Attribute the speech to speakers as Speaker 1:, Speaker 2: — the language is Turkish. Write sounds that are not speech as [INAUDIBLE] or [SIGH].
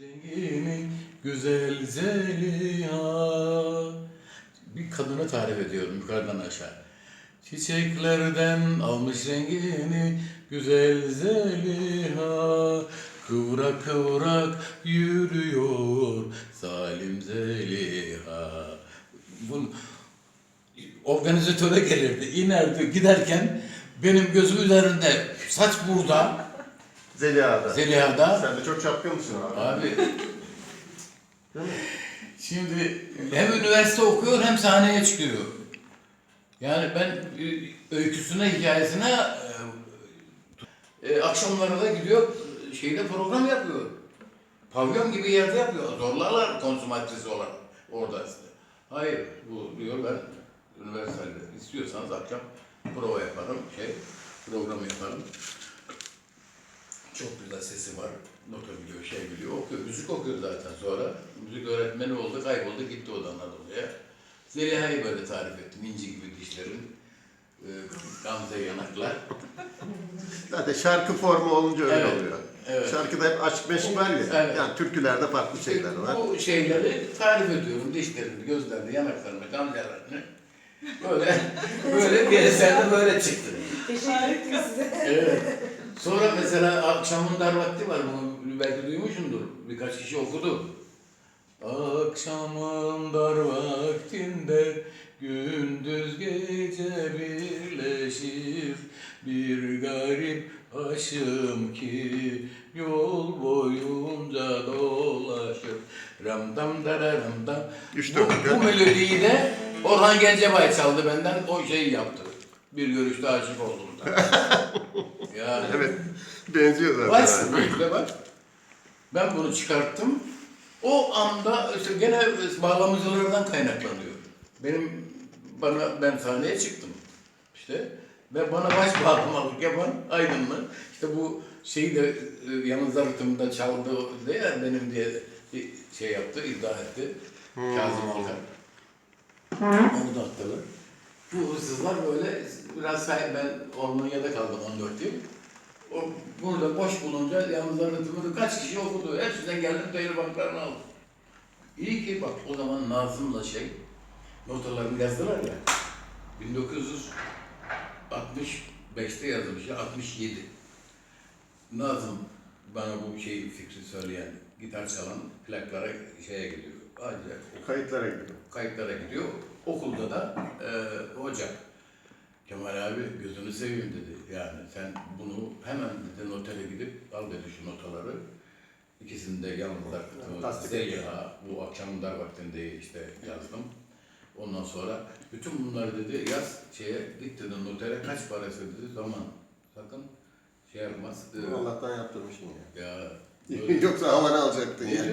Speaker 1: Rengini güzel Zeliha. Bir kadını tarif ediyorum yukarıdan aşağı. Çiçeklerden almış rengini güzel Zeliha. Kıvrak kıvrak yürüyor zalim Zeliha. Bu organizatöre gelirdi, inerdi giderken benim gözüm üzerinde saç burada,
Speaker 2: Zeliha'da.
Speaker 1: Zeliha'da
Speaker 2: Sen de çok çapkınsın abi.
Speaker 1: Abi
Speaker 2: Değil mi?
Speaker 1: şimdi hem üniversite okuyor hem sahneye çıkıyor. Yani ben e, öyküsüne, hikayesine e, e, akşamları da gidiyor şeyde program yapıyor. Pavyon gibi yerde yapıyor. Zorlarlar konsumatrisi olarak orada işte. Hayır bu diyor ben üniversitede istiyorsanız akşam prova yaparım, şey program yaparım. Çok güzel sesi var. Nota biliyor, şey biliyor. Okuyor. Müzik okuyor zaten sonra. Müzik öğretmeni oldu, kayboldu, gitti odan Anadolu'ya. Zeliha'yı böyle tarif ettim. İnci gibi dişlerin, e, gamze yanaklar.
Speaker 2: Zaten şarkı formu olunca öyle
Speaker 1: Evet,
Speaker 2: oluyor.
Speaker 1: evet.
Speaker 2: Şarkıda hep aşk meşk var ya.
Speaker 1: Evet.
Speaker 2: Yani türkülerde farklı şeyler var.
Speaker 1: Bu şeyleri tarif ediyorum. Dişlerini, gözlerini, yanaklarını, gamzelerini. Böyle, böyle [LAUGHS] bir eserde böyle çıktı.
Speaker 3: Teşekkür ettim size.
Speaker 1: Evet. Sonra mesela akşamın dar vakti var. Bunu belki duymuşsundur. Birkaç kişi okudu. Akşamın dar vaktinde gündüz gece birleşir bir garip aşım ki yol boyunca dolaşır. Ram dam dararam dam.
Speaker 2: İşte
Speaker 1: bu, bu melodiyi de Orhan Gencebay çaldı benden o şeyi yaptı. Bir görüşte aşık oldum da. [LAUGHS] ya
Speaker 2: Evet. Benziyor zaten.
Speaker 1: Varsın işte bak. Ben bunu çıkarttım. O anda işte gene bağlamacılardan kaynaklanıyor. Benim bana ben sahneye çıktım. İşte ve bana baş bağlamalık yapan Aydınlı. İşte bu şeyi de e, yalnız arıtımda çaldı diye benim diye bir şey yaptı, iddia etti. Kazım Alkan. Onu da attılar. Bu hırsızlar böyle biraz ben Almanya'da kaldım 14 yıl. O burada boş bulunca yalnız arıtımını kaç kişi okudu. Hepsinden geldim devir banklarını aldım. İyi ki bak o zaman Nazım'la şey notalarını yazdılar ya. 1965'te yazılmış ya 67. Nazım bana bu şeyi fikri söyleyen gitar çalan plaklara şeye gidiyor. Ancak
Speaker 2: Kayıtlara gidiyor.
Speaker 1: kayıtlara gidiyor. Okulda da e, hoca Kemal abi gözünü seveyim dedi. Yani sen bunu hemen dedi notere gidip al dedi şu notaları. İkisini de yalnızlar. Zeliha bu akşam dar vaktinde işte yazdım. Ondan sonra bütün bunları dedi yaz şeye git dedi notere kaç parası dedi zaman sakın şey yapmaz. E,
Speaker 2: Allah'tan yaptırmışsın ya.
Speaker 1: ya [LAUGHS]
Speaker 2: Yoksa havanı alacaktın ya.